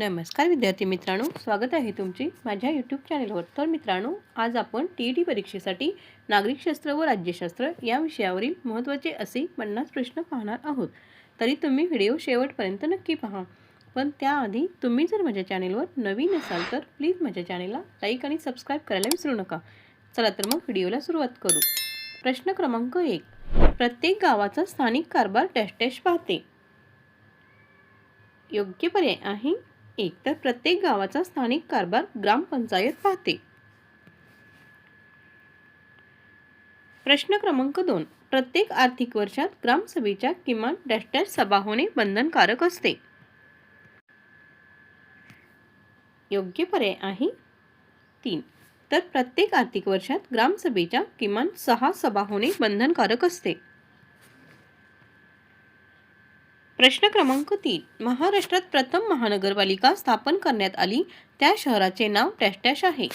नमस्कार विद्यार्थी मित्रांनो स्वागत आहे तुमची माझ्या यूट्यूब चॅनलवर तर मित्रांनो आज आपण टी ई टी परीक्षेसाठी नागरिकशास्त्र व राज्यशास्त्र या विषयावरील महत्त्वाचे असे पन्नास प्रश्न पाहणार आहोत. तरी तुम्ही व्हिडिओ शेवटपर्यंत नक्की पहा. पण त्याआधी तुम्ही जर माझ्या चॅनेलवर नवीन असाल तर प्लीज माझ्या चॅनेलला लाईक आणि सबस्क्राईब करायला विसरू नका. चला तर मग व्हिडिओला सुरुवात करू. प्रश्न क्रमांक एक. प्रत्येक गावाचा स्थानिक कारभार डॅश डॅश पाहते. योग्य पर्याय आहे? एक तर प्रत्येक गावाचा स्थानिक कारभार ग्रामपंचायत पाहते. प्रश्न क्रमांक दोन. प्रत्येक आर्थिक वर्षात ग्रामसभेच्या किमान डॅश डॅश सभा होणे बंधनकारक असते. योग्य पर्याय आहे. तीन. तर प्रत्येक आर्थिक वर्षात ग्रामसभेच्या किमान सहा सभा होणे बंधनकारक असते. प्रश्न क्रमांक तीन. महाराष्ट्रात प्रथम महानगरपालिका स्थापन करण्यात आली. त्या शहराचे नाव टॅश आहे.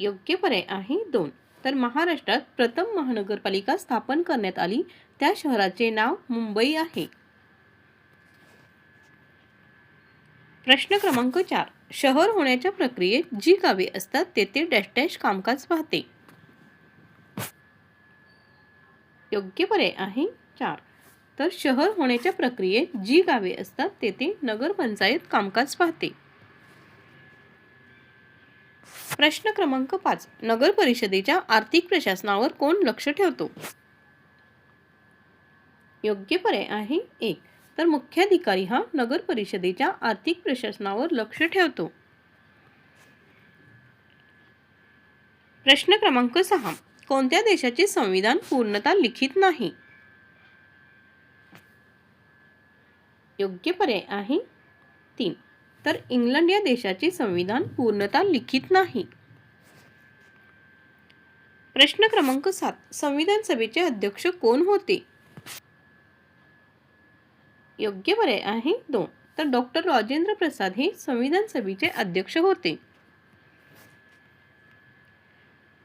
योग्य पर्याय आहे दोन. तर महाराष्ट्रात प्रथम महानगरपालिका स्थापन करण्यात आली. त्या शहराचे नाव मुंबई आहे. प्रश्न क्रमांक चार. शहर होण्याच्या प्रक्रियेत जी गावे असतात तेथे डॅश डॅश कामकाज पाहते. योग्य पर्याय आहे चार. तर शहर होण्याच्या प्रक्रियेत जी गावे असतात तेथे नगरपंचायत कामकाज पाहते. प्रश्न क्रमांक पाच. नगर परिषदेच्या आर्थिक प्रशासनावर कोण लक्ष ठेवतो? योग्य पर्याय आहे एक. तर मुख्याधिकारी हा नगर परिषदेच्या आर्थिक प्रशासनावर लक्ष ठेवतो. प्रश्न क्रमांक सहा. कोणत्या देशाचे संविधान पूर्णतः लिखित नाही? योग्य पर्याय आहे. तीन. तर इंग्लंड या देशाचे संविधान पूर्णतः लिखित नाही. प्रश्न क्रमांक सात. संविधान सभेचे अध्यक्ष कोण होते? योग्य पर्याय आहे दोन. तर डॉक्टर राजेंद्र प्रसाद हे संविधान सभेचे अध्यक्ष होते.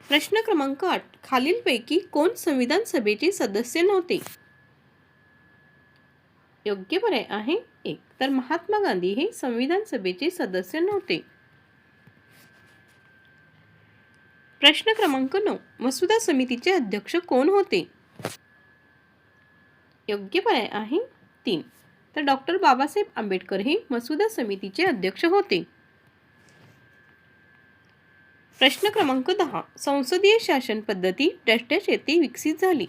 प्रश्न क्रमांक आठ. खालीलपैकी कोण संविधान सभेचे सदस्य नव्हते? योग्य पर्याय आहे एक. तर महात्मा गांधी हे संविधान सभेचे सदस्य नव्हते. प्रश्न क्रमांक नऊ. मसुदा समितीचे अध्यक्ष कोण होते? योग्य पर्याय आहे तीन. तर डॉक्टर बाबासाहेब आंबेडकर हे मसुदा समितीचे अध्यक्ष होते. प्रश्न क्रमांक दहा. संसदीय शासन पद्धती डॅश डॅश येथे विकसित झाली.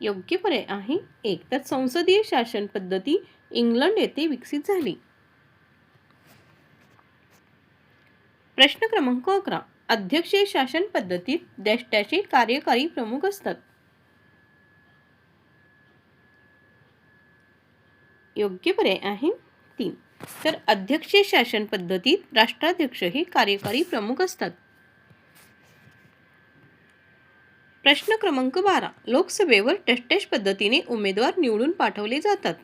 योग्य पर्याय आहे. एक तर संसदीय शासन पद्धती इंग्लंड येथे विकसित झाली. प्रश्न क्रमांक अकरा. अध्यक्षीय शासन पद्धतीत डॅश कार्यकारी प्रमुख असतात. योग्य पर्याय आहे. तीन. तर अध्यक्षीय शासन पद्धतीत राष्ट्राध्यक्ष हे कार्यकारी प्रमुख असतात. प्रश्न क्रमांक बारा. लोकसभेवर टेस्टेश पद्धतीने उमेदवार निवडून पाठवले जातात.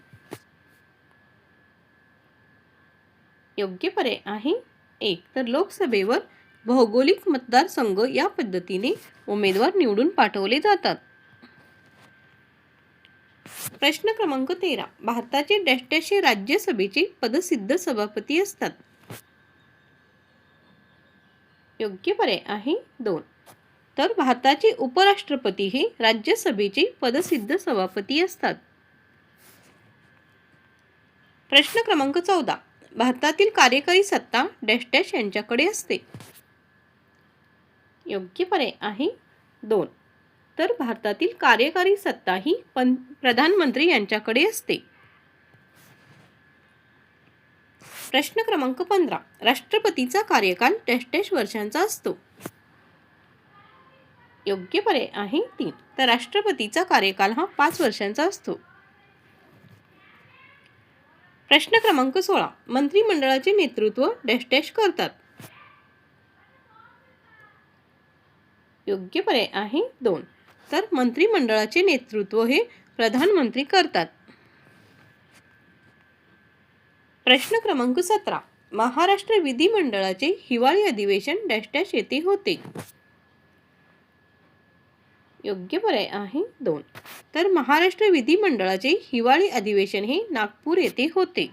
योग्य पर्याय आहे? एक. तर लोकसभेवर भौगोलिक मतदारसंघ या पद्धतीने उमेदवार निवडून पाठवले जातात. प्रश्न क्रमांक तेरा. भारताचे डॅश हे राज्यसभेचे पदसिद्ध सभापती असतात. योग्य पर्याय आहे? दोन. तर भारताचे उपराष्ट्रपती हे राज्यसभेचे पदसिद्ध सभापती असतात. प्रश्न क्रमांक चौदा. भारतातील कार्यकारी सत्ता डॅश डॅश यांच्याकडे असते. योग्य पर्याय आहे दोन. तर भारतातील कार्यकारी सत्ता ही पं प्रधानमंत्री यांच्याकडे असते. प्रश्न क्रमांक पंधरा. राष्ट्रपतीचा कार्यकाल डॅश डॅश वर्षांचा असतो. योग्य पर्याय आहे तीन. तर राष्ट्रपतीचा कार्यकाल हा पाच वर्षांचा असतो. प्रश्न क्रमांक सोळा. मंत्रिमंडळाचे नेतृत्व डॅश डॅश करतात. योग्य पर्याय आहे दोन. तर मंत्रिमंडळाचे नेतृत्व हे प्रधानमंत्री करतात. प्रश्न क्रमांक सतरा. महाराष्ट्र विधिमंडळाचे हिवाळी अधिवेशन डॅश डॅश येथे होते. योग्य पर्याय आहे दोन. तर महाराष्ट्र विधिमंडळाचे हिवाळी अधिवेशन हे नागपूर येथे होते.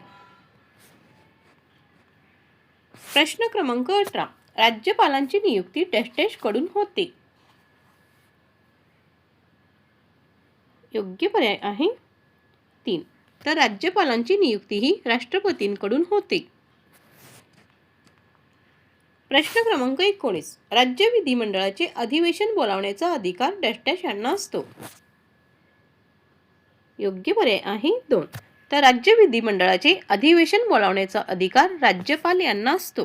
प्रश्न क्रमांक अठरा. राज्यपालांची नियुक्ती टेस्टेशकडून होते. योग्य पर्याय आहे तीन. तर राज्यपालांची नियुक्ती ही राष्ट्रपतींकडून होते. प्रश्न क्रमांक एकोणीस. राज्य विधिमंडळाचे अधिवेशन बोलावण्याचा अधिकार डॅश डॅश यांना असतो. योग्य पर्याय आहे दोन. तर राज्य विधिमंडळाचे अधिवेशन बोलावण्याचा अधिकार राज्यपाल यांना असतो.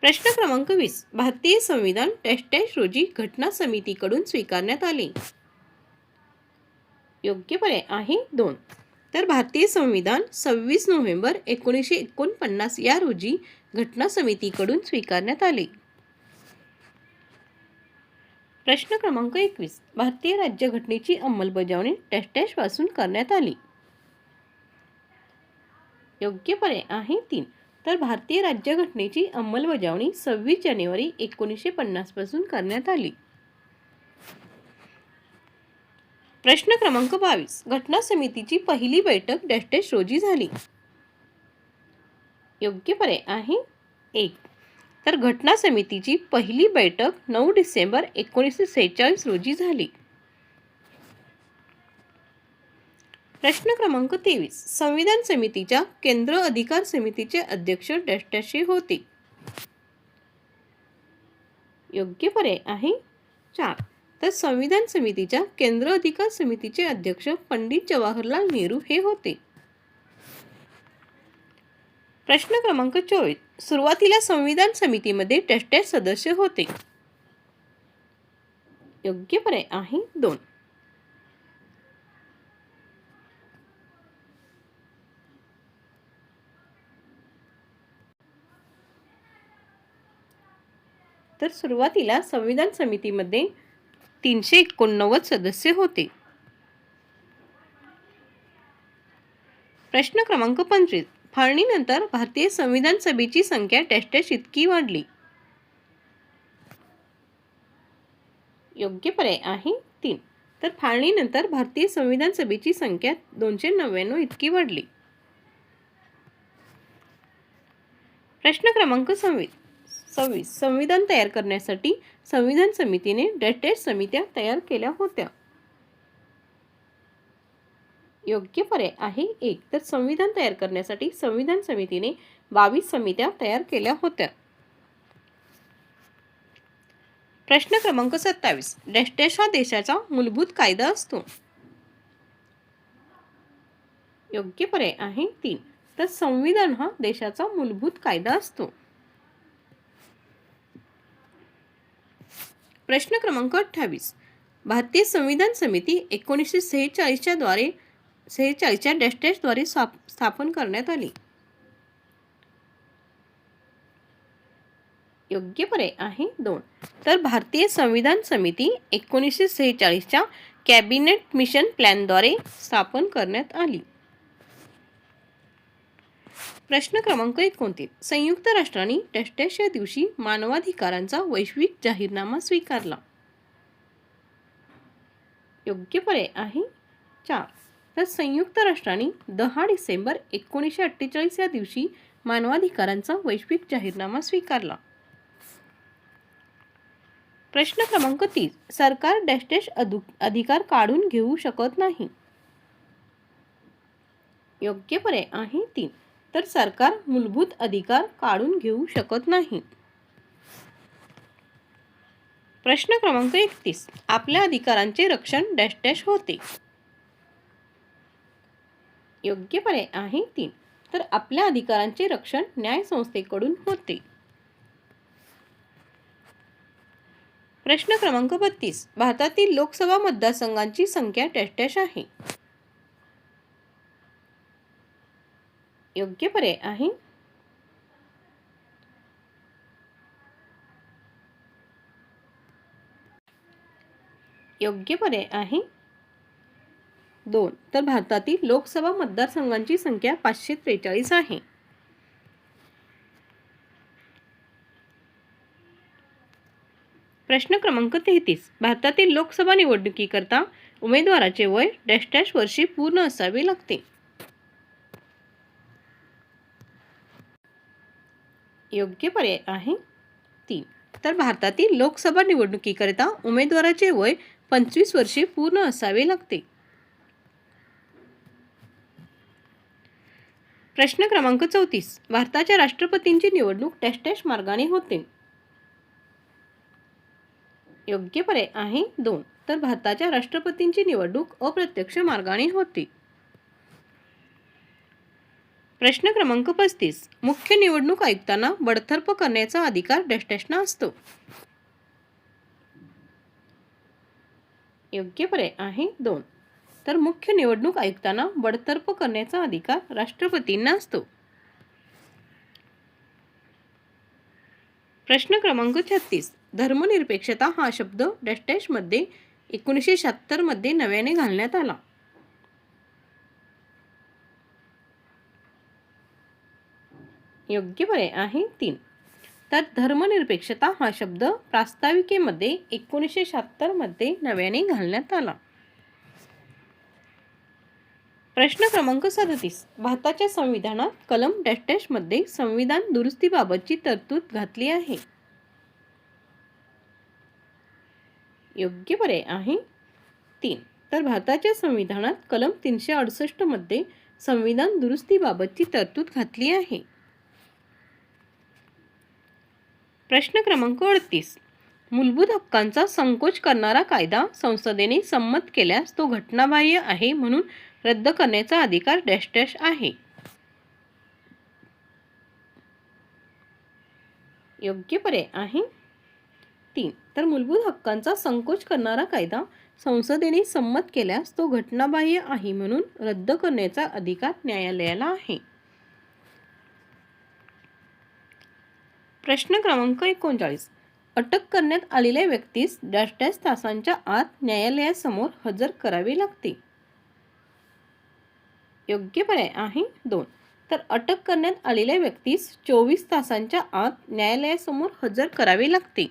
प्रश्न क्रमांक वीस. भारतीय संविधान डॅश डॅश रोजी घटना समितीकडून स्वीकारण्यात आले. योग्य पर्याय आहे दोन. तर भारतीय संविधान सव्वीस नोव्हेंबर एकोणीसशे एकोणपन्नास या रोजी घटना समितीकडून स्वीकारण्यात आले. प्रश्न क्रमांक एकवीस. भारतीय राज्यघटनेची अंमलबजावणी टॅस्टॅशपासून करण्यात आली. योग्य पर्याय आहे तीन. तर भारतीय राज्यघटनेची अंमलबजावणी सव्वीस जानेवारी एकोणीसशे पन्नासपासून करण्यात आली. प्रश्न क्रमांक बावीस. घटना समितीची पहिली बैठक डॅश रोजी झाली. योग्य पर्याय आहे एक. तर घटना समितीची पहिली बैठक नऊ डिसेंबर एकोणीसशे सेहेचाळीस रोजी झाली. प्रश्न क्रमांक तेवीस. संविधान समितीच्या केंद्र अधिकार समितीचे अध्यक्ष डॅश होते. योग्य पर्याय आहे चार. तर संविधान समितीच्या केंद्र अधिकार समितीचे अध्यक्ष पंडित जवाहरलाल नेहरू हे होते. प्रश्न क्रमांक चोवीस. सुरुवातीला संविधान समितीमध्ये डॅश सदस्य होते. योग्य पर्याय आहे दोन. तर सुरुवातीला संविधान समितीमध्ये तीनशे एकोणनव्वद सदस्य होते. प्रश्न क्रमांक पंचवीस. फाळणीनंतर भारतीय संविधान सभेची संख्या डॅश इतकी वाढली. योग्य पर्याय आहे तीन. तर फाळणीनंतर भारतीय संविधान सभेची संख्या दोनशे नव्याण्णव इतकी वाढली. प्रश्न क्रमांक सव्वीस. सव्वीस संविधान तयार करण्यासाठी संविधान समितीने डेटेड समित्या तयार केल्या होत्या. योग्य पर्याय आहे एक तर संविधान तयार करण्यासाठी संविधान समितीने बावीस समित्या तयार केल्या होत्या. प्रश्न क्रमांक सत्तावीस डॅश डॅश हा देशाचा मूलभूत कायदा असतो. योग्य पर्याय आहे तीन तर संविधान हा देशाचा मूलभूत कायदा असतो. प्रश्न क्रमांक अठ्ठावीस. भारतीय संविधान समिती एकोणीसशे सेहेचाळीसच्या द्वारे सेहेचाळीसच्या डॅश डॅशद्वारे स्थापन करण्यात आली. योग्य पर्याय आहे दोन. तर भारतीय संविधान समिती एकोणीसशे सेहेचाळीसच्या कॅबिनेट मिशन प्लॅनद्वारे स्थापन करण्यात आली. प्रश्न क्रमांक एकोणतीस. संयुक्त राष्ट्रांनी डॅश या दिवशी मानवाधिकारांचा वैश्विक जाहीरनामा स्वीकारला. योग्य पर्याय आहे चार. तर संयुक्त राष्ट्रांनी दहा डिसेंबर एकोणीसशे अठ्ठेचाळीस या दिवशी मानवाधिकारांचा वैश्विक जाहीरनामा स्वीकारला. प्रश्न क्रमांक तीस. सरकार डॅश अधु अधिकार काढून घेऊ शकत नाही. योग्य पर्याय आहे तीन. तर सरकार मूलभूत अधिकार काढून घेऊ शकत नाही. प्रश्न क्रमांक एकतीस. आपल्या अधिकारांचे रक्षण डॅश डॅश होते. योग्य पर्याय आहे तीन. तर आपल्या अधिकारांचे रक्षण न्यायसंस्थेकडून होते. प्रश्न क्रमांक बत्तीस. भारतातील लोकसभा मतदारसंघांची संख्या डॅश डॅश आहे. योग्य पर्याय आहे. योग्य पर्याय आहे. दोन तर भारतातील लोकसभा मतदारसंघांची संख्या पाचशे त्रेचाळीस आहे. प्रश्न क्रमांक तेहतीस भारतातील लोकसभा निवडणुकीकरता उमेदवाराचे वय डॅश डॅश वर्षी पूर्ण असावे लागते. योग्य पर्याय आहे. तीन. तर भारतातील लोकसभा निवडणुकीकरिता उमेदवाराचे वय पंचवीस वर्षे पूर्ण असावे लागते. प्रश्न क्रमांक चौतीस. भारताच्या राष्ट्रपतींची निवडणूक डॅश डॅश मार्गाने होते. योग्य पर्याय आहे दोन. तर भारताच्या राष्ट्रपतींची निवडणूक अप्रत्यक्ष मार्गाने होते. प्रश्न क्रमांक पस्तीस. मुख्य निवडणूक आयुक्तांना बडतर्फ करण्याचा अधिकार डस्टॅशना असतो. योग्य पर्याय आहे दोन. तर मुख्य निवडणूक आयुक्तांना बडतर्फ करण्याचा अधिकार राष्ट्रपतींना असतो. प्रश्न क्रमांक छत्तीस. धर्मनिरपेक्षता हा शब्द डॅश डॅशमध्ये एकोणीसशे शहात्तरमध्ये नव्याने घालण्यात आला. योग्य आहे तीन. तर धर्मनिरपेक्षता हा शब्द प्रास्ताविकेमध्ये एकोणीसशे शहात्तरमध्ये नव्याने घालण्यात आला. प्रश्न क्रमांक सदतीस. भारताच्या संविधानात कलम डॅश डॅशमध्ये संविधान दुरुस्तीबाबतची तरतूद घातली आहे. योग्य पर्याय आहे तीन. तर भारताच्या संविधानात कलम तीनशे अडुसष्टमध्ये संविधान दुरुस्तीबाबतची तरतूद घातली आहे. प्रश्न क्रमांक अडतीस. मूलभूत हक्कांचा संकोच करणारा कायदा संसदेने संमत केल्यास तो घटनाबाह्य आहे म्हणून रद्द करण्याचा अधिकार डॅश डॅश आहे. योग्य पर्याय आहे. तीन. तर मूलभूत हक्कांचा संकोच करणारा कायदा संसदेने संमत केल्यास तो घटनाबाह्य आहे म्हणून रद्द करण्याचा अधिकार न्यायालयाला आहे. प्रश्न क्रमांक एकोणचाळीस. अटक करण्यात आलेल्या व्यक्तीस डॅश डॅश तासांच्या आत न्यायालयासमोर हजर करावे लागते. योग्य पर्याय आहे दोन. तर अटक करण्यात आलेल्या व्यक्तीस चोवीस तासांच्या आत न्यायालयासमोर हजर करावे लागते.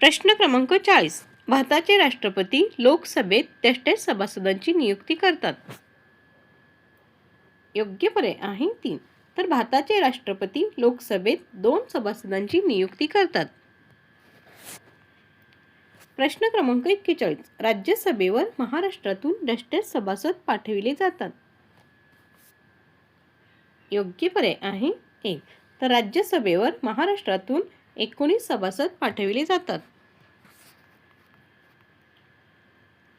प्रश्न क्रमांक चाळीस. भारताचे राष्ट्रपती लोकसभेत डॅश सभासदांची नियुक्ती करतात. योग्य पर्याय आहे तीन. तर भारताचे राष्ट्रपती लोकसभेत दोन सभासदांची नियुक्ती करतात. प्रश्न क्रमांक एक्केचाळीस. राज्यसभेवर महाराष्ट्रातून डॅश सभासद पाठविले जातात. योग्य पर्याय आहे एक. तर राज्यसभेवर महाराष्ट्रातून एकोणीस सभासद पाठविले जातात.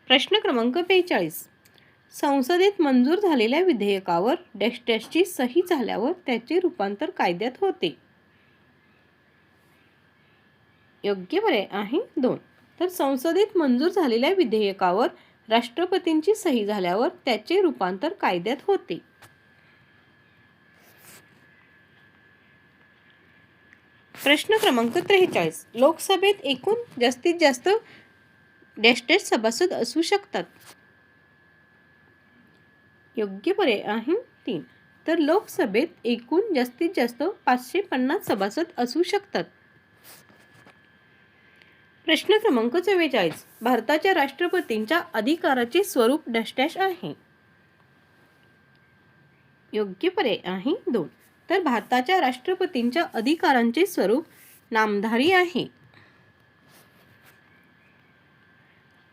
प्रश्न क्रमांक बेचाळीस. संसदेत मंजूर झालेल्या विधेयकावर डॅश डॅशची सही झाल्यावर त्याचे रूपांतर कायद्यात होते. योग्य पर्याय आहे दोन. तर संसदेत मंजूर झालेल्या विधेयकावर राष्ट्रपतींची सही झाल्यावर त्याचे रूपांतर कायद्यात होते. प्रश्न क्रमांक त्रेचाळीस. लोकसभेत एकूण जास्तीत जास्त डॅश सभासद असू शकतात. योग्य पर्याय आहे तीन. तर लोकसभेत एकूण जास्तीत जास्त पाचशे पन्नास सभासद असू शकतात. प्रश्न क्रमांक चव्वेचाळीस. भारताच्या राष्ट्रपतींच्या अधिकाराचे स्वरूप डॅश आहे. योग्य पर्याय आहे दोन. तर भारताच्या राष्ट्रपतींच्या अधिकारांचे स्वरूप नामधारी आहे.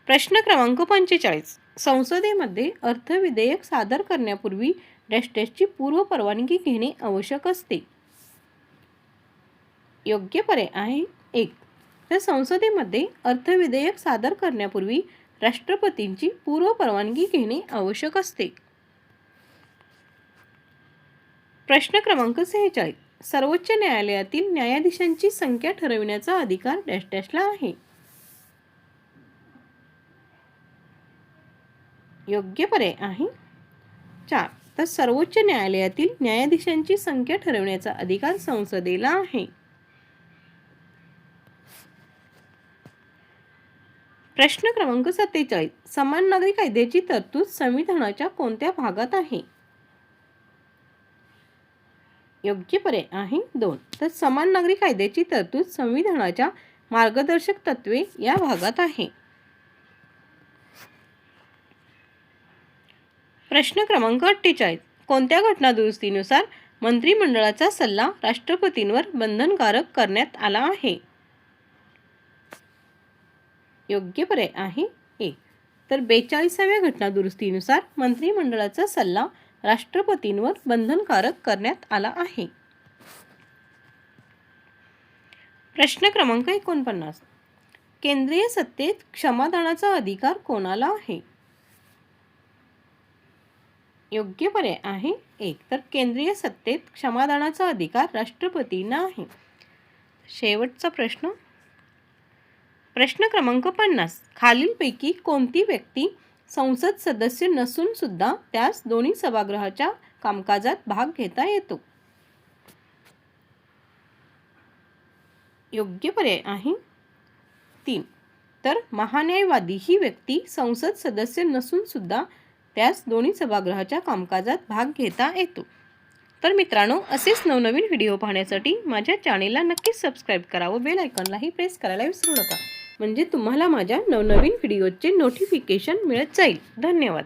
प्रश्न क्रमांक पंचेचाळीस. संसदेमध्ये अर्थविधेयक सादर करण्यापूर्वी डॅश डॅशची पूर्व परवानगी घेणे आवश्यक असते. योग्य पर्याय आहे. एक तर संसदेमध्ये अर्थविधेयक सादर करण्यापूर्वी राष्ट्रपतींची पूर्व परवानगी घेणे आवश्यक असते. प्रश्न क्रमांक सेहेचाळीस सर्वोच्च न्यायालयातील न्यायाधीशांची संख्या ठरविण्याचा अधिकार डॅश डॅशला आहे. योग्य पर्याय आहे. चार. तर सर्वोच्च न्यायालयातील न्यायाधीशांची संख्या ठरवण्याचा अधिकार संसदेला आहे. प्रश्न क्रमांक सत्तेचाळीस. समान नागरी कायद्याची तरतूद संविधानाच्या कोणत्या भागात आहे? योग्य पर्याय आहे. दोन. तर समान नागरी कायद्याची तरतूद संविधानाच्या मार्गदर्शक तत्वे या भागात आहे. प्रश्न क्रमांक अठ्ठेचाळीस. कोणत्या घटना दुरुस्तीनुसार मंत्रिमंडळाचा सल्ला राष्ट्रपतींवर बंधनकारक करण्यात आला आहे? योग्य पर्याय आहे ए. तर बेचाळीसाव्या घटना दुरुस्तीनुसार मंत्रिमंडळाचा सल्ला राष्ट्रपतींवर बंधनकारक करण्यात आला आहे. प्रश्न क्रमांक एकोणपन्नास. केंद्रीय सत्तेत क्षमादानाचा अधिकार कोणाला आहे? योग्य पर्याय आहे एक. तर केंद्रीय सत्तेत क्षमादानाचा अधिकार राष्ट्रपतींना आहे शेवटचा प्रश्न. प्रश्न क्रमांक पन्नास. खालीलपैकी कोणती व्यक्ती संसद सदस्य नसून सुद्धा त्यास दोन्ही सभागृहाच्या कामकाजात भाग घेता येतो? योग्य पर्याय आहे. तीन. तर महान्यायवादी ही व्यक्ती संसद सदस्य नसून सुद्धा त्यास दोन्ही सभागृहाच्या कामकाजात भाग घेता येतो. तर मित्रांनो असेच नवनवीन व्हिडिओ पाहण्यासाठी माझ्या चॅनेलला नक्कीच सबस्क्राईब करा व बेल आयकॉनलाही प्रेस करायला विसरू नका. म्हणजे तुम्हाला माझ्या नवनवीन व्हिडिओचे नोटिफिकेशन मिळत जाईल. धन्यवाद.